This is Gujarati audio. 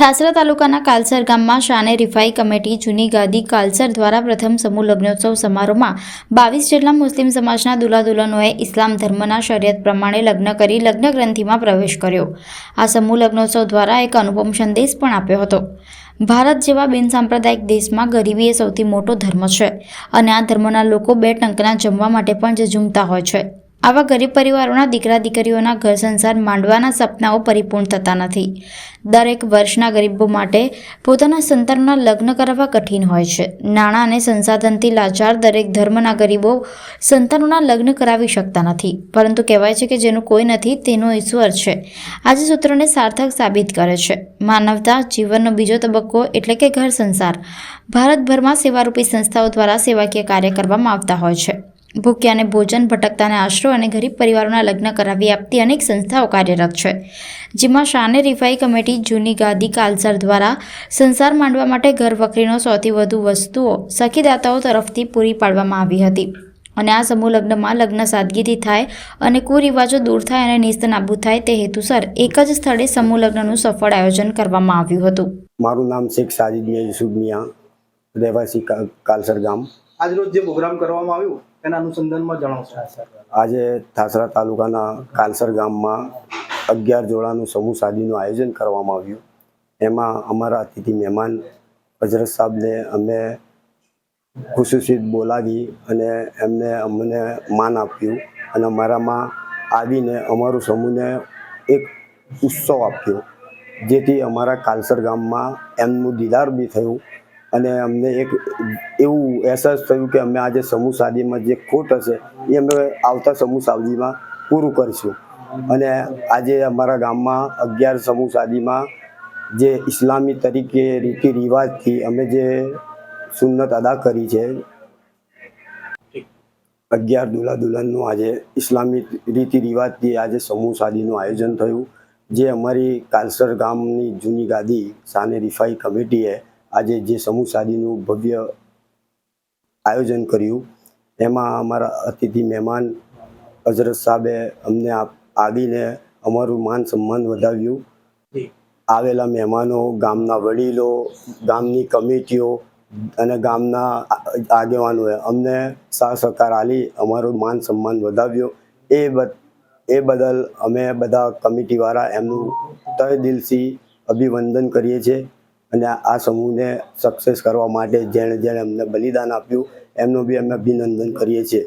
ઠાસરા તાલુકાના કાલસર ગામમાં શાને રિફાઈ કમિટી જૂની ગાદી કાલસર દ્વારા પ્રથમ સમૂહ લગ્નોત્સવ સમારોહમાં બાવીસ જેટલા મુસ્લિમ સમાજના દુલ્હા દુલ્હનોએ ઇસ્લામ ધર્મના શરિયત પ્રમાણે લગ્ન કરી લગ્ન ગ્રંથિમાં પ્રવેશ કર્યો. આ સમૂહ લગ્નોત્સવ દ્વારા એક અનુપમ સંદેશ પણ આપ્યો હતો. ભારત જેવા બિનસાંપ્રદાયિક દેશમાં ગરીબી એ સૌથી મોટો ધર્મ છે અને આ ધર્મના લોકો બે ટંકના જમવા માટે પણ જે હોય છે. આવા ગરીબ પરિવારોના દીકરા દીકરીઓના ઘર સંસાર માંડવાના સપનાઓ પરિપૂર્ણ થતા નથી. દરેક વર્ષના ગરીબો માટે પોતાના સંતાનના લગ્ન કરાવવા કઠિન હોય છે. નાણાં અને સંસાધનથી લાચાર દરેક ધર્મના ગરીબો સંતાનોના લગ્ન કરાવી શકતા નથી. પરંતુ કહેવાય છે કે જેનું કોઈ નથી, તેનો ઈશ્વર છે. આજે સૂત્રને સાર્થક સાબિત કરે છે. માનવતા જીવનનો બીજો તબક્કો એટલે કે ઘર સંસાર. ભારતભરમાં સેવારૂપી સંસ્થાઓ દ્વારા સેવાકીય કાર્ય કરવામાં આવતા હોય છે. ભૂખ્યાને ભોજન ભટકતાને આશરો અને ગરીબ પરિવારોના લગ્ન કરાવી આપતી અનેક સંસ્થાઓ કાર્યરત છે જેમાં શાને રિફાઈ કમિટી જૂની ગાદી કાલસર દ્વારા સંસાર માંડવા માટે ઘર વખરીનો સૌથી વધુ વસ્તુઓ સખીદાતાઓ તરફથી પૂરી પાડવામાં આવી હતી. અને આ સમૂહ લગ્નમાં લગ્ન સાદગીથી થાય અને કુરિવાજો દૂર થાય અને નિસ્ત નાબૂદ થાય તે હેતુસર એક જ સ્થળે સમૂહ લગ્નનું સફળ આયોજન કરવામાં આવ્યું હતું. મારું નામ શેખ સાજિદ મિયા યુસુફ મિયા રહેવાસી કાલસર ગામ. આજરોજ જે પ્રોગ્રામ કરવામાં આવ્યો એના અનુસંધાનમાં જણાવશો? આજે થાસરા તાલુકાના કાલસર ગામમાં અગિયાર જોડાનું સમૂહ શાદીનું આયોજન કરવામાં આવ્યું. એમાં અમારા અતિથિ મહેમાન હજરત સાહેબને અમે ખુશીસીત બોલાવી અને એમને અમને માન આપ્યું અને અમારામાં આવીને અમારું સમૂહને એક ઉત્સવ આપ્યો, જેથી અમારા કાલસર ગામમાં એમનું દીદાર બી થયું અને અમને એક એવું અહેસાસ થયું કે અમે આજે સમૂહ સાદીમાં જે ખોટ હશે, એ અમે આવતા સમૂહ સાદીમાં પૂરું કરીશું. અને આજે અમારા ગામમાં અગિયાર સમૂહ સાદીમાં જે ઇસ્લામી તરીકે રીતિ રિવાજથી અમે જે સુન્નત અદા કરી છે, અગિયાર દુલ્હા દુલ્હનનું આજે ઇસ્લામી રીતિ રિવાજથી આજે સમૂહ સાદીનું આયોજન થયું. જે અમારી કાલસર ગામની જૂની ગાદી સાને રિફાઈ કમિટીએ આજે જે સમૂહ સાદીનું ભવ્ય આયોજન કર્યું. એમાં અમારા અતિથિ મહેમાન હજરત સાહેબે અમને આવીને અમારું માન સન્માન વધાવ્યું. આવેલા મહેમાનો ગામના વડીલો ગામની કમિટીઓ અને ગામના આગેવાનોએ અમને સાહ સહકાર આપી અમારું માન સન્માન વધાવ્યો. એ એ બદલ અમે બધા કમિટીવાળા એમનું તય દિલથી અભિવંદન કરીએ છીએ. અને આ સમૂહને સક્સેસ કરવા માટે જેણે જેણે અમને બલિદાન આપ્યું, એમનું બી અમે અભિનંદન કરીએ છીએ.